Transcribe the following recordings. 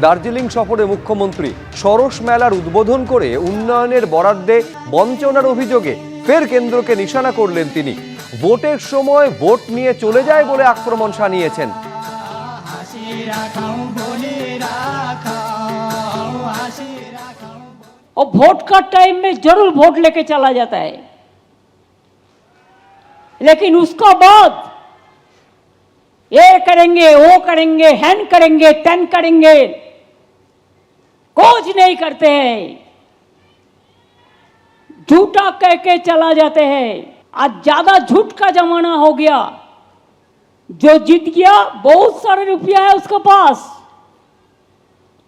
দার্জিলিং সফরে মুখ্যমন্ত্রী সরস মেলার উদ্বোধন করে উন্নয়নের বরাদ্দে বঞ্চনার অভিযোগে ফের কেন্দ্রকে নিশানা করলেন তিনি ভোটের সময় ভোট নিয়ে চলে যায় বলে আক্রমণ শানিয়েছেন और वोट का टाइम में जरूर वोट लेके चला जाता है लेकिन उसका बाद ये करेंगे वो करेंगे हैन करेंगे तेन करेंगे कुछ नहीं करते हैं। झूठा कह के चला जाते हैं। आज ज़्यादा झूठ का जमाना हो गया। जो जीत गया, बहुत सारे रुपया है उसके पास।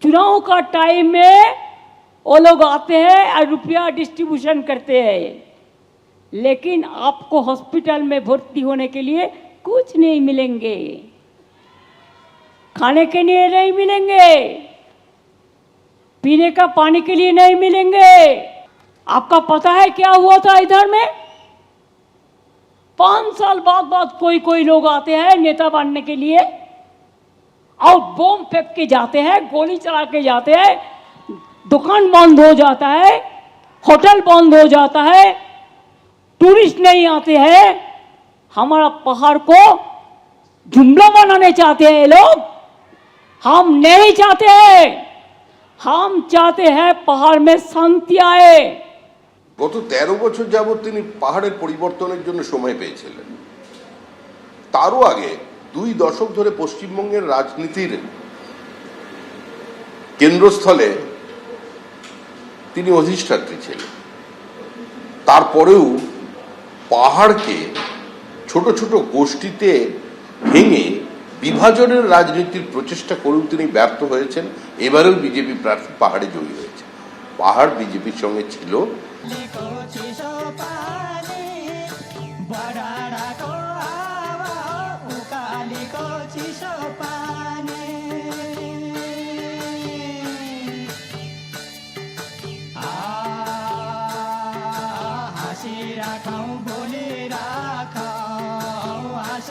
चुनाव का टाइम में वो लोग आते हैं और रुपया डिस्ट्रीब्यूशन करते हैं। लेकिन आपको हॉस्पिटल में भर्ती होने के लिए कुछ नहीं मिलेंगे। खाने के लिए नहीं मिलेंगे। पीने का पानी के लिए नहीं मिलेंगे। आपका पता है क्या हुआ था इधर में? पाँच साल बाद बाद कोई कोई लोग आते हैं नेता बनने के लिए। और बम फेंक के जाते हैं, गोली चला के जाते हैं। दुकान बंद हो जाता है, होटल बंद हो जाता है। टूरिस्ट नहीं आते हैं। हमारा पहाड़ को जुमला बनाने चाहते हैं ये लोग। हम नहीं चाहते हैं। हम चाहते हैं पहाड़ में शांति आए গত তেরো বছর যাবৎ তিনি পাহাড়ের পরিবর্তনের জন্য সময় পেয়েছিলেন তারও আগে দুই দশক ধরে পশ্চিমবঙ্গের রাজনীতির কেন্দ্রস্থলে তিনি অধিষ্ঠাত্রী ছিলেন তারপরেও পাহাড়কে ছোট ছোট গোষ্ঠীতে ভেঙে বিভাজনের রাজনীতির প্রচেষ্টা করেও তিনি ব্যর্থ হয়েছেন, এবারেও বিজেপি প্রার্থী পাহাড়ে জয়ী হয়েছে। পাহাড় বিজেপির সঙ্গে ছিল।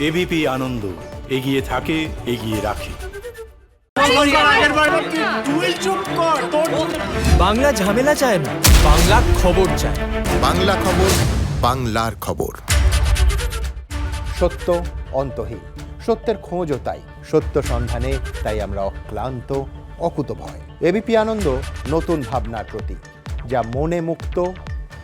এবিপি আনন্দ এগিয়ে থাকে এগিয়ে রাখে। বাংলা ঝামেলা চায় না বাংলা খবর চায়। বাংলা খবর বাংলার খবর। সত্য অন্তহীন সত্যের খোঁজও তাই। সত্য সন্ধানে তাই আমরা অক্লান্ত অকুতভয়। এবিপি আনন্দ নতুন ভাবনার প্রতীক যা মনে মুক্ত